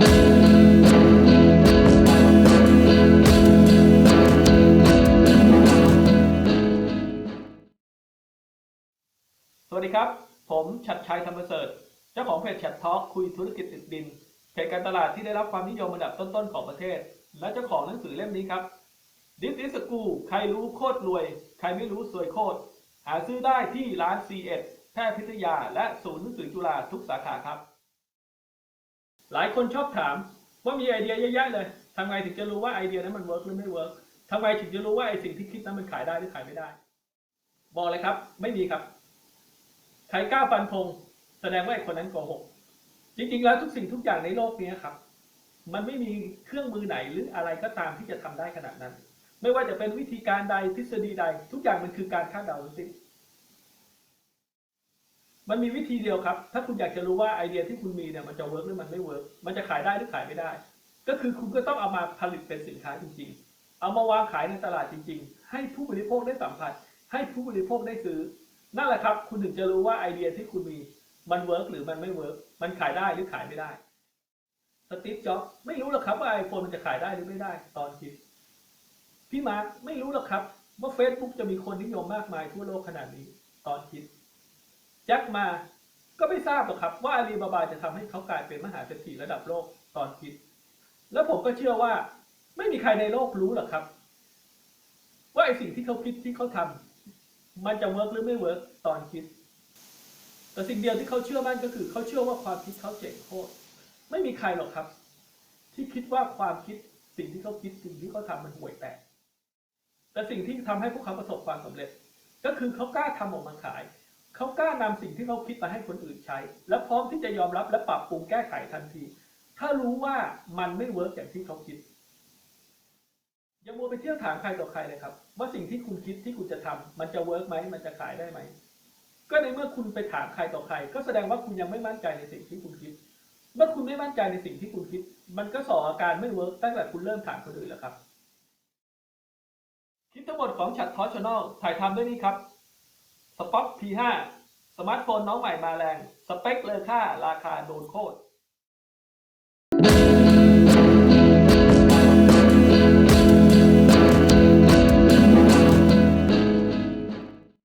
สวัสดีครับ ผมชัดชัยธรรมเสริฐเจ้าของเพจแชททอ l k คุยธุรกิจติดดิน เพจการตลาดที่ได้รับความนิยมอันดับต้นๆของประเทศ และเจ้าของหนังสือเล่มนี้ครับ This is School ใครรู้โคตรรวย ใครไม่รู้สวยโคตร หาซื้อได้ที่ร้าน C1 แพทย์พิทยา และศูนย์หนังสือจุฬาทุกสาขาครับ หลายคนชอบถามว่ามีไอเดียเยอะแยะเลยทำไงถึงจะรู้ว่าไอเดียนั้นมันเวิร์กหรือไม่เวิร์กทำไงถึงจะรู้ว่าไอสิ่งที่คิดนั้นมันขายได้หรือขายไม่ได้ บอกเลยครับ ไม่มีครับใครกล้าฟันธงแสดงว่าไอคนนั้นโกหก จริงๆ แล้วทุกสิ่งทุกอย่างในโลกนี้ครับ มันไม่มีเครื่องมือไหนหรืออะไรก็ตามที่จะทำได้ขนาดนั้น ไม่ว่าจะเป็นวิธีการใดทฤษฎีใด ทุกอย่างมันคือการคาดเดาทั้งสิ้น มันมีวิธีเดียวครับ ถ้าคุณอยากจะรู้ว่าไอเดียที่คุณมีเนี่ยมันจะเวิร์กหรือมันไม่เวิร์กมันจะขายได้หรือขายไม่ได้ ก็คือคุณก็ต้องเอามาผลิตเป็นสินค้าจริง ๆ เอามาวางขายในตลาดจริง ๆ ให้ผู้บริโภคได้สัมผัส ให้ผู้บริโภคได้ซื้อ นั่นแหละครับ คุณถึงจะรู้ว่าไอเดียที่คุณมีมันเวิร์กหรือมันไม่เวิร์กมันขายได้หรือขายไม่ได้สตีฟจ็อบไม่รู้หรอกครับว่าไอโฟนมันจะขายได้หรือไม่ได้ตอนคิด พี่มาร์คไม่รู้หรอกครับว่า Facebook จะมีคนนิยมมากมายทั่วโลกขนาดนี้ตอนคิด แจ็คมาก็ไม่ทราบหรอกครับว่าอาลีบาบาจะทำให้เขากลายเป็นมหาเศรษฐีระดับโลกตอนคิด แล้วผมก็เชื่อว่าไม่มีใครในโลกรู้หรอกครับ ว่าไอสิ่งที่เขาคิดที่เขาทำมันจะเวิร์กหรือไม่เวิร์กตอนคิด แต่สิ่งเดียวที่เขาเชื่อมั่นก็คือเขาเชื่อว่าความคิดเขาเจ๋งโคตรไม่มีใครหรอกครับ ที่คิดว่าความคิดสิ่งที่เขาคิดสิ่งที่เขาทำมันห่วยแตกแต่สิ่งที่ทำให้พวกเขาประสบความสำเร็จ ก็คือเขากล้าทำออกมาขาย เขากล้านำสิ่งที่เขาคิดมาให้คนอื่นใช้ และพร้อมที่จะยอมรับและปรับปรุงแก้ไขทันที ถ้ารู้ว่ามันไม่เวิร์กอย่างที่เขาคิดอย่ามัวไปเที่ยวถามใครต่อใครเลยครับ ว่าสิ่งที่คุณคิดที่คุณจะทำมันจะเวิร์กไหมมันจะขายได้ไหมก็ในเมื่อคุณไปถามใครต่อใคร ก็แสดงว่าคุณยังไม่มั่นใจในสิ่งที่คุณคิด เมื่อคุณไม่มั่นใจในสิ่งที่คุณคิด มันก็ส่ออาการไม่เวิร์กตั้งแต่คุณเริ่มถามคนอื่นแล้วครับ คลิปทั้งหมดของฉัดทอช n นลถ่ายทำด้วยนี่ครับ สป็อต P5 สมาร์ทโฟนน้องใหม่มาแรง สเปคเลอค่าราคาโดนโคตร